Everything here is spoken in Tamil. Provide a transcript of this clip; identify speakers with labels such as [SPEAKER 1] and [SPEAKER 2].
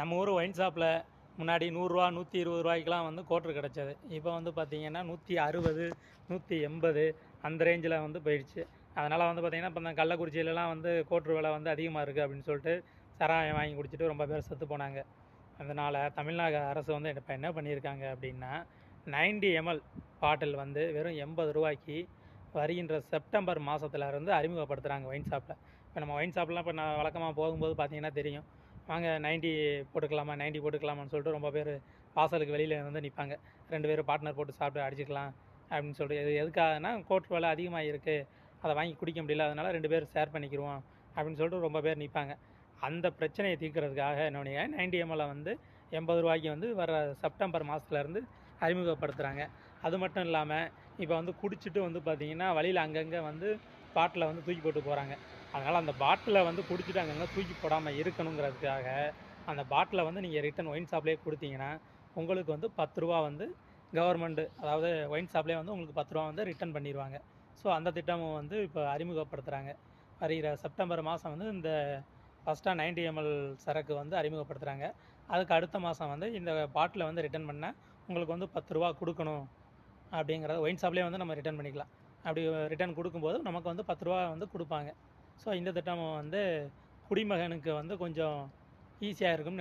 [SPEAKER 1] நம்ம ஊர் ஒயின் ஷாப்பில் முன்னாடி நூறுரூவா நூற்றி இருபது ரூபாய்க்கெலாம் வந்து கோட்ரு கிடச்சது. இப்போ வந்து பார்த்திங்கன்னா நூற்றி அறுபது நூற்றி எண்பது அந்த ரேஞ்சில் வந்து போயிடுச்சு. அதனால் வந்து பார்த்திங்கன்னா இப்போ இந்த கள்ளக்குறிச்சியிலலாம் வந்து கோட்ரு விலை வந்து அதிகமாக இருக்குது அப்படின்னு சொல்லிட்டு சராயம் வாங்கி குடிச்சிட்டு ரொம்ப பேர் செத்து போனாங்க. அதனால் தமிழ்நாடு அரசு வந்து இப்போ என்ன பண்ணியிருக்காங்க அப்படின்னா 90 எம்எல் பாட்டில் வந்து வெறும் எண்பது ரூபாய்க்கு வருகின்ற செப்டம்பர் மாதத்துலேருந்து அறிமுகப்படுத்துகிறாங்க ஒயின் ஷாப்பில் இப்போ நம்ம ஒயின் ஷாப்லாம் இப்போ நான் வழக்கமாக போகும்போது பார்த்திங்கன்னா தெரியும். வாங்க 90 போட்டுக்கலாமா 90 போட்டுக்கலாமான்னு சொல்லிட்டு ரொம்ப பேர் வாசலுக்கு வெளியில் வந்து நிற்பாங்க. ரெண்டு பேரும் பார்ட்னர் போட்டு சாப்பிட்டு அடிச்சுக்கலாம் அப்படின்னு சொல்லிட்டு. எது எதுக்காகனா கோட் விலை அதிகமாக இருக்குது அதை வாங்கி குடிக்க முடியல அதனால் ரெண்டு பேரும் ஷேர் பண்ணிக்கிருவோம் அப்படின்னு சொல்லிட்டு ரொம்ப பேர் நிற்பாங்க. அந்த பிரச்சனையை தீர்க்கிறதுக்காக என்னுடைய 90 எம்எல்லை வந்து எண்பது ரூபாய்க்கு வந்து வர செப்டம்பர் மாதத்துலேருந்து அறிமுகப்படுத்துகிறாங்க அது மட்டும் இல்லாமல் இப்போ வந்து குடிச்சிட்டு வந்து பார்த்திங்கன்னா வழியில் அங்கங்கே வந்து பாட்டில் வந்து தூக்கி போட்டு போகிறாங்க அதனால் அந்த பாட்டிலை வந்து குடிச்சிட்டு அங்கங்கே தூக்கி போடாமல் இருக்கணுங்கிறதுக்காக அந்த பாட்டிலை வந்து நீங்கள் ரிட்டன் ஒயின் ஷாப்லேயே கொடுத்தீங்கன்னா உங்களுக்கு வந்து பத்து ரூபா வந்து கவர்மெண்ட்டு அதாவது ஒயின் ஷாப்லேயே வந்து உங்களுக்கு பத்து ரூபா வந்து ரிட்டன் பண்ணிடுவாங்க ஸோ அந்த திட்டமும் வந்து இப்போ அறிமுகப்படுத்துகிறாங்க வருகிற செப்டம்பர் மாதம் வந்து இந்த ஃபஸ்ட்டாக 90 எம்எல் சரக்கு வந்து அறிமுகப்படுத்துகிறாங்க அதுக்கு அடுத்த மாதம் வந்து இந்த பாட்டிலை வந்து ரிட்டர்ன் பண்ணால் உங்களுக்கு வந்து பத்து ரூபா கொடுக்கணும். அப்படிங்கிறத ஒயின் ஷாப்லேயே வந்து நம்ம ரிட்டர்ன் பண்ணிக்கலாம். அப்படி ரிட்டர்ன் கொடுக்கும்போது நமக்கு வந்து பத்து ரூபா வந்து கொடுப்பாங்க. ஸோ இந்த திட்டம் வந்து குடிமகனுக்கு வந்து கொஞ்சம் ஈஸியாக இருக்கும்னு